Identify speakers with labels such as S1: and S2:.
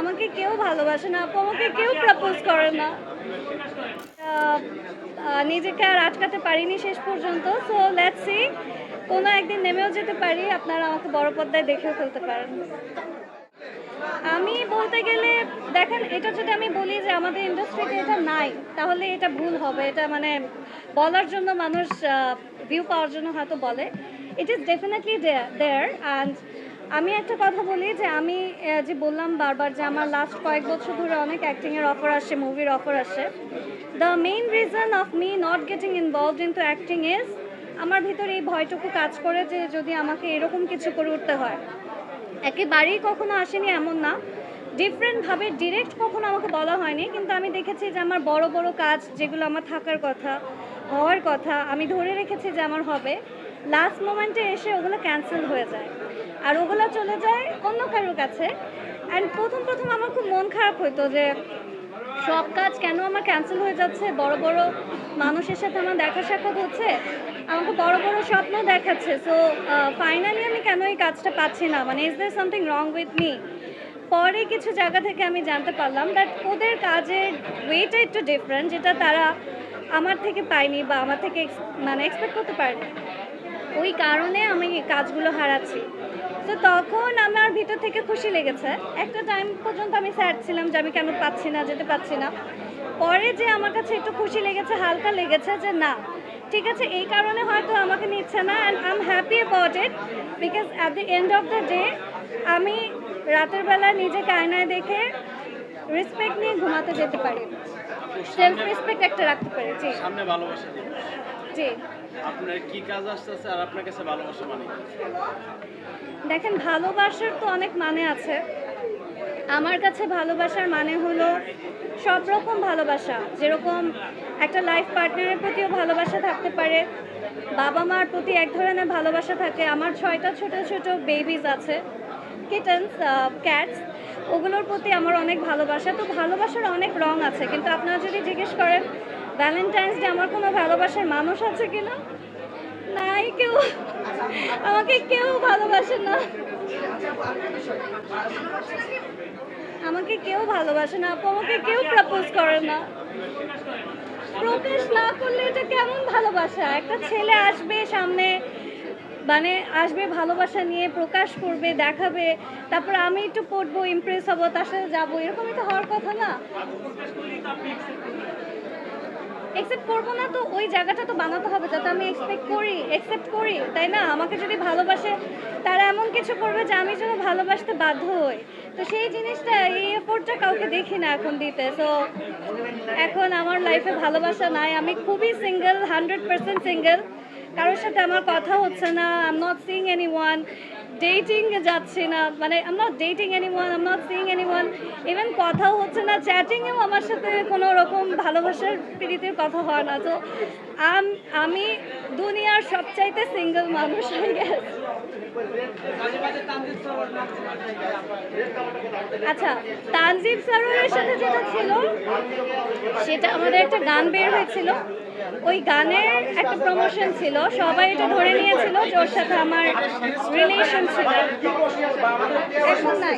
S1: আমাকে কেউ ভালোবাসে না, আপু আমাকে কেউ প্রপোজ করে না। নিজেকে আর আটকাতে পারিনি শেষ পর্যন্ত সো লেটস সি কোনো একদিন নেমেও যেতে পারি, আপনারা আমাকে বড় পর্দায় দেখেও ফেলতে পারেন। আমি বলতে গেলে, দেখেন, এটা যদি আমি বলি যে আমাদের ইন্ডাস্ট্রিতে এটা নাই, তাহলে এটা ভুল হবে। এটা মানে বলার জন্য মানুষ ভিউ পাওয়ার জন্য হয়তো বলে। It is definitely there and আমি একটা কথা বলি যে আমি যে বললাম বারবার যে আমার লাস্ট কয়েক বছর ধরে অনেক অ্যাক্টিংয়ের অফার আসে মুভির অফার আসে। The main reason of me not getting involved into acting is আমার ভিতরে এই ভয়টুকু কাজ করে যে যদি আমাকে এরকম কিছু করে উঠতে হয়। একেবারেই কখনো আসেনি এমন না। ডিফারেন্টভাবে ডিরেক্ট কখনো আমাকে বলা হয়নি, কিন্তু আমি দেখেছি যে আমার বড় বড় কাজ যেগুলো আমার থাকার কথা, হওয়ার কথা, আমি ধরে রেখেছি যে আমার হবে। লাস্ট মোমেন্টে এসে ওগুলো ক্যান্সেল হয়ে যায়। আর ওগুলো চলে যায় অন্য কারোর কাছে। অ্যান্ড প্রথম প্রথম আমার খুব মন খারাপ হতো যে সব কাজ কেন আমার ক্যান্সেল হয়ে যাচ্ছে? বড় বড় মানুষের সাথে আমার দেখা সাক্ষাৎ হচ্ছে। আমাকে বড় বড় স্বপ্ন দেখাচ্ছে। সো ফাইনালি আমি কেন এই কাজটা পাচ্ছি না? মানে is there something wrong with me পরে কিছু জায়গা থেকে আমি জানতে পারলাম দ্যাট ওদের কাজের ওয়েটা একটু ডিফারেন্ট যেটা তারা আমার থেকে পায়নি বা আমার থেকে মানে এক্সপেক্ট করতে পারেনি। ওই কারণে আমি কাজগুলো হারাচ্ছি। তো তখন আমার ভিতর থেকে খুশি লেগেছে। একটা টাইম পর্যন্ত আমি স্যাড ছিলাম যে আমি কেন পাচ্ছি না যেতে পারছি না। পরে যে আমার কাছে একটু খুশি লেগেছে হালকা লেগেছে যে না ঠিক আছে এই কারণে হয়তো আমাকে নিচ্ছে না and I am happy about it because at the end of the day আমি রাতের বেলা নিজে আয়নায় দেখে রেসপেক্ট নিয়ে ঘুমাতে যেতে পারি। সেলফ রেসপেক্ট একটা রাখতে পারি জি।
S2: সামনে ভালোবাসা
S1: জি।
S2: আপনার কি কাজ আর ভালোবাসা মানে
S1: দেখেন, ভালোবাসার তো অনেক মানে আছে। আমার কাছে ভালোবাসার মানে হলো সব রকম ভালোবাসা। যেরকম একটা লাইফ পার্টনারের প্রতিও ভালোবাসা থাকতে পারে। বাবা মার প্রতি এক ধরনের ভালোবাসা থাকে। আমার ছয়টা ছোট ছোট বেবিজ আছে। কিটেন্স ক্যাটস ওগুলোর প্রতি আমার অনেক ভালোবাসা। তো ভালোবাসার অনেক রং আছে। কিন্তু আপনারা যদি জিজ্ঞেস করেন ভ্যালেন্টাইন্স ডে আমার কোনো ভালোবাসার মানুষ আছে কিনা? নাই কেউ। আমাকে কেউ ভালোবাসে না। আমাকে কেউ ভালোবাসে না। আপু আমাকে কেউ প্রপোজ করে না। প্রকাশ না করলে এটা কেমন ভালোবাসা? একটা ছেলে আসবে সামনে মানে আসবে ভালোবাসা নিয়ে, প্রকাশ করবে, দেখাবে, তারপর আমি একটু পড়ব ইমপ্রেস হব, তার সাথে যাব, এরকমই তো হওয়ার কথা না। একসেপ্ট করব না তো, ওই জায়গাটা তো বানাতে হবে, যাতে আমি এক্সপেক্ট করি একসেপ্ট করি, তাই না? আমাকে যদি ভালোবাসে, তারা এমন কিছু করবে যে আমি যেন ভালোবাসতে বাধ্য হই। তো সেই জিনিসটা, এই এফোর্টটা কাউকে দেখি না এখন দিতে। সো এখন আমার লাইফে ভালোবাসা নাই। আমি খুবই সিঙ্গেল হান্ড্রেড পার্সেন্ট সিঙ্গেল কারোর সাথে আমার কথা হচ্ছে না। I am not seeing anyone dating যাচ্ছি না। মানে I'm not dating anyone I'm not seeing anyone even কথাও হচ্ছে না চ্যাটিংয়েও আমার সাথে কোনো রকম ভালোবাসার প্রীতির কথা হয় না। তো, আম- দুনিয়ার সবচাইতে সিঙ্গেল মানুষ হয়ে গেছে আচ্ছা তানজিব সারোয়ারের সাথে যেটা ছিল, সেটা আমাদের একটা গান বের হয়েছিল। ওই গানের একটা প্রমোশন ছিল, সবাই এটা ধরে নিয়েছিল যে ওর সাথে আমার রিলেশন ছিল। এখন নাই।